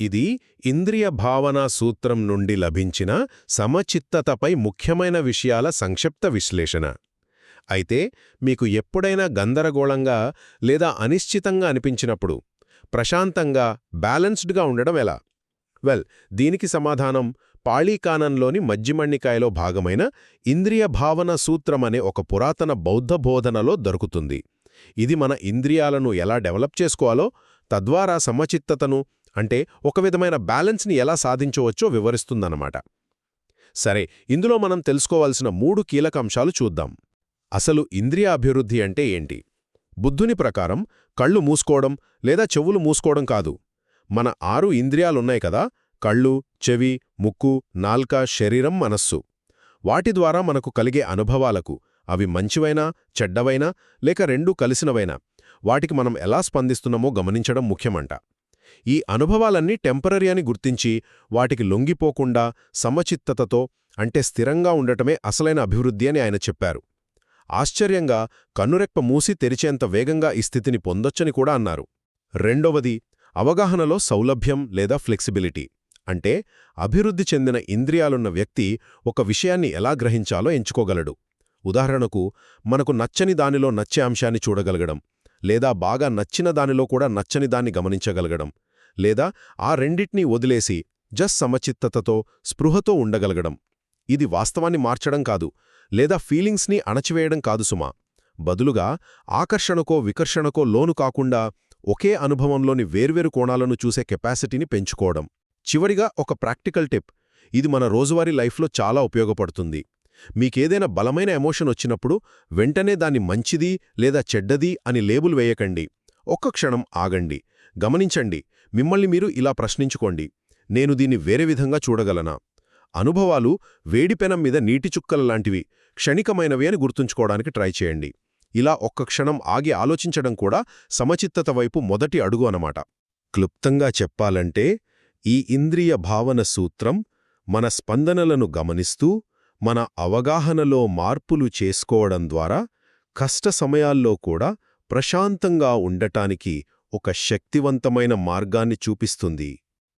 ఇది ఇంద్రియ భావనా సూత్రం నుండి లభించిన సమచిత్తతపై ముఖ్యమైన విషయాల సంక్షిప్త విశ్లేషణ. అయితే మీకు ఎప్పుడైనా గందరగోళంగా లేదా అనిశ్చితంగా అనిపించినప్పుడు ప్రశాంతంగా బ్యాలెన్స్డ్గా ఉండడం ఎలా? వెల్ దీనికి సమాధానం పాళీకానంలోని మజ్జిమణ్ణికాయలో భాగమైన ఇంద్రియ భావన సూత్రమనే ఒక పురాతన బౌద్ధ బోధనలో దొరుకుతుంది. ఇది మన ఇంద్రియాలను ఎలా డెవలప్ చేసుకోవాలో తద్వారా సమచిత్తతను అంటే ఒక విధమైన బ్యాలెన్స్ని ఎలా సాధించవచ్చో వివరిస్తుందన్నమాట. సరే ఇందులో మనం తెలుసుకోవాల్సిన మూడు కీలక అంశాలు చూద్దాం. అసలు ఇంద్రియ అభివృద్ధి అంటే ఏంటి? బుద్ధుని ప్రకారం కళ్ళు మూసుకోవడం లేదా చెవులు మూసుకోవడం కాదు. మన ఆరు ఇంద్రియాలున్నాయి కదా కళ్ళు చెవి ముక్కు నాల్క శరీరం మనస్సు. వాటి ద్వారా మనకు కలిగే అనుభవాలకు అవి మంచివైనా చెడ్డవైనా లేక రెండూ కలిసినవైనా వాటికి మనం ఎలా స్పందిస్తున్నామో గమనించడం ముఖ్యమంట. ఈ అనుభవాలన్నీ టెంపరీ అని గుర్తించి వాటికి లొంగిపోకుండా సమచిత్తతతో అంటే స్థిరంగా ఉండటమే అసలైన అభివృద్ధి అని ఆయన చెప్పారు. ఆశ్చర్యంగా కన్నురెప్ప మూసి తెరిచేంత వేగంగా ఈ స్థితిని పొందొచ్చని కూడా అన్నారు. రెండవది అవగాహనలో సౌలభ్యం లేదా ఫ్లెక్సిబిలిటీ. అంటే అభివృద్ధి చెందిన ఇంద్రియాలున్న వ్యక్తి ఒక విషయాన్ని ఎలా గ్రహించాలో ఎంచుకోగలడు. ఉదాహరణకు మనకు నచ్చని దానిలో నచ్చే అంశాన్ని చూడగలగడం. లేదా బాగా నచ్చిన దానిలో కూడా నచ్చని దాన్ని గమనించగలగడం లేదా ఆ రెండిట్నీ వదిలేసి జస్ సమచిత్తతతో స్పృహతో ఉండగలగడం. ఇది వాస్తవాన్ని మార్చడం కాదు లేదా ఫీలింగ్స్ని అణచివేయడం కాదు సుమా. బదులుగా ఆకర్షణకో వికర్షణకో లోను కాకుండా ఒకే అనుభవంలోని వేర్వేరు కోణాలను చూసే కెపాసిటీని పెంచుకోవడం. చివరిగా ఒక ప్రాక్టికల్ టిప్ ఇది మన రోజువారీ లైఫ్లో చాలా ఉపయోగపడుతుంది. మీకేదైనా బలమైన ఎమోషన్ వచ్చినప్పుడు వెంటనే దాన్ని మంచిది లేదా చెడ్డది అని లేబుల్ వేయకండి. ఒక్క క్షణం ఆగండి. గమనించండి. మిమ్మల్ని మీరు ఇలా ప్రశ్నించుకోండి. నేను దీన్ని వేరే విధంగా చూడగలనా? అనుభవాలు వేడిపెనం మీద నీటి చుక్కల లాంటివి క్షణికమైనవి అని గుర్తుంచుకోవడానికి ట్రై చేయండి. ఇలా ఒక్క క్షణం ఆగి ఆలోచించడం కూడా సమచిత్తత వైపు మొదటి అడుగు అనమాట క్లుప్తంగా చెప్పాలంటే ఈ ఇంద్రియ భావన సూత్రం మన స్పందనలను గమనిస్తూ మన అవగాహనలో మార్పులు చేసుకోవడం ద్వారా కష్ట సమయాల్లో కూడా ప్రశాంతంగా ఉండటానికి ఒక శక్తివంతమైన మార్గాన్ని చూపిస్తుంది.